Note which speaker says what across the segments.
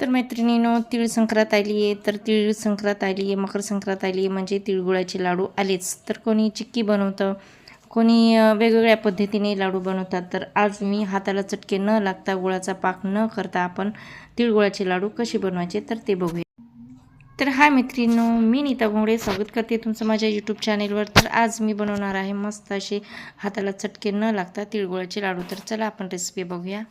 Speaker 1: तर मैत्रिणीनो तिळ संक्रांत आली आहे तर तिळ संक्रांत आली आहे मकर संक्रांत आली आहे म्हणजे तिळगुळाचे लाडू आलेच. तर कोणी चिक्की बनवतं कोणी वेगवेगळ्या पद्धतीने लाडू बनवतात तर आज मी हाताला चटके न लागता गुळाचा पाक न करता आपण तिळगुळाचे लाडू कसे बनवायचे तर ते बघूया. तर हाय मैत्रिणींनो मी नीता घोंगडे स्वागत करते तुमचं माझ्या यूट्यूब चॅनेलवर तर आज मी बनवणार आहे मस्त असे हाताला चटके न लागता तिळगुळाचे लाडू. तर चला आपण रेसिपी बघूया.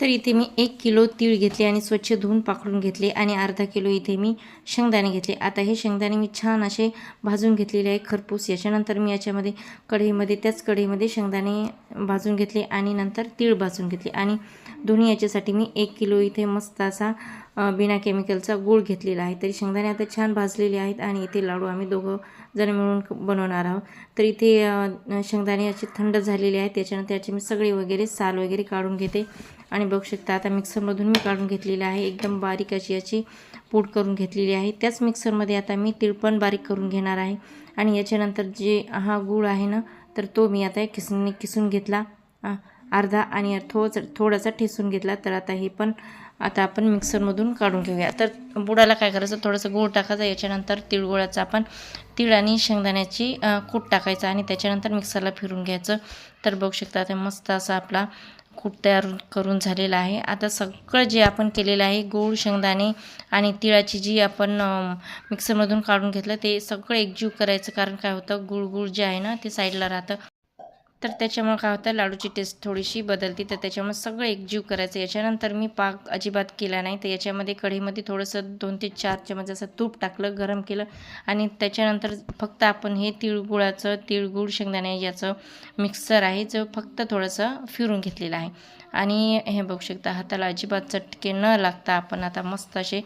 Speaker 1: तर इथे मी एक किलो तीळ घेतले आणि स्वच्छ धुवून पाकडून घेतले आणि अर्धा किलो इथे मी शेंगदाणे घेतले. आता हे शेंगदाणे मी छान असे भाजून घेतलेले आहे खरपूस. याच्यानंतर मी याच्यामध्ये कढईमध्ये त्याच कढईमध्ये शेंगदाणे भाजून घेतले आणि नंतर तीळ भाजून घेतले. आणि दोन्ही याच्यासाठी मी एक किलो इथे मस्त असा बिना केमिकलचा गूळ घेतलेला आहे. तरी शेंगदाणे आता छान भाजलेले आहेत आणि इथे लाडू आम्ही दोघं जण मिळून बनवणार आहोत. तर इथे शेंगदाणे असे थंड झालेले आहेत. त्याच्यानंतर याची मी सगळे वगैरे साल वगैरे काढून घेते. आणि बघू शकता आता मिक्सरमधून मी काढून घेतलेली आहे. एकदम बारीक अशी याची पूड करून घेतलेली आहे. त्याच मिक्सरमध्ये आता मी तिळपण बारीक करून घेणार आहे. आणि याच्यानंतर जे हा गूळ आहे ना तर तो मी आता किसून किसून घेतला. अर्धा आणि थोडंसं थोडासा ठेसून घेतला तर आता हे पण आता आपण मिक्सरमधून काढून घेऊया. तर बुडाला काय करायचं? थोडंसं गूळ टाकायचं. याच्यानंतर तिळगुळाचा आपण तीळ आणि शेंगदाण्याची कूट टाकायचं आणि त्याच्यानंतर मिक्सरला फिरून घ्यायचं. तर बघू शकता आता मस्त असा आपला कूट तयार करून झालेला आहे. आता सगळं जे आपण केलेलं आहे गूळ शेंगदाणे आणि तिळाची जी आपण मिक्सरमधून काढून घेतलं ते सगळं एकजीव करायचं. कारण काय होतं? गुळगुळ जे आहे ना ते साईडला राहतं. तर त्याच्यामुळे काय होतं लाडूची टेस्ट थोडीशी बदलती. तर त्याच्यामुळे सगळं एकजीव करायचं. याच्यानंतर मी पाक अजिबात केला नाही. तर याच्यामध्ये कढीमध्ये थोडंसं दोन ते चार चमच असं तूप टाकलं गरम केलं. आणि त्याच्यानंतर फक्त आपण हे तिळगुळाचं तिळगुळ शेंगदाणे याचं मिक्सर आहे जो फक्त थोडंसं फिरून घेतलेलं आहे. आणि हे बघू शकता हाताला अजिबात चटके न लागता आपण आता मस्त असे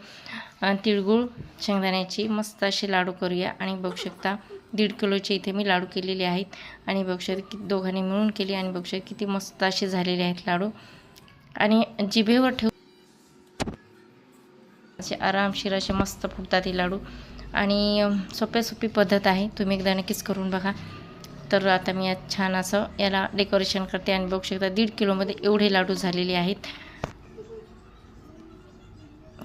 Speaker 1: तिळगुळ शेंगदाण्याची मस्त असे लाडू करूया. आणि बघू शकता दीड किलोचे इथे मी लाडू केलेले आहेत. आणि बघू कि दोघांनी मिळून केले आणि बघू किती मस्त असे झालेले आहेत लाडू. आणि जिभेवर ठेव असे आरामशीर असे मस्त फुटतात हे लाडू. आणि सोप्या सोपी पद्धत आहे. तुम्ही एकदा नक्कीच करून बघा. तर आता मी छान असं याला डेकोरेशन करते आणि बघू शकता दीड किलोमध्ये एवढे लाडू झालेले आहेत.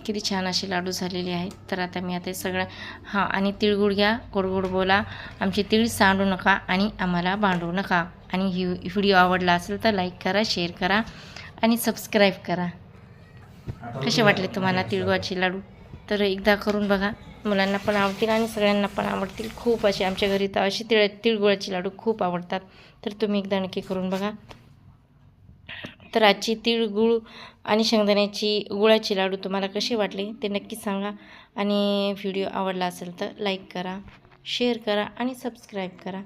Speaker 1: किती छान असे लाडू झालेले आहेत. तर आता मी आता सगळं हां आणि तिळगुळ घ्या गोडगोड बोला. आमची तिळ सांडू नका आणि आम्हाला भांडू नका. आणि ही व्हिडिओ आवडला असेल तर लाईक करा शेअर करा आणि सबस्क्राईब करा. कसे वाटले तुम्हाला तिळगुळाचे लाडू? तर एकदा करून बघा. मुलांना पण आवडतील आणि सगळ्यांना पण आवडतील. खूप असे आमच्या घरी तर असे तिळ तिळगुळाचे लाडू खूप आवडतात. तर तुम्ही एकदा नक्की करून बघा. तर आजची तिळगुळ आणि शेंगदाण्याची गुळाची लाडू तुम्हाला कसे वाटले ते नक्की सांगा. आणि व्हिडिओ आवडला असेल तर लाईक करा शेअर करा आणि सबस्क्राईब करा.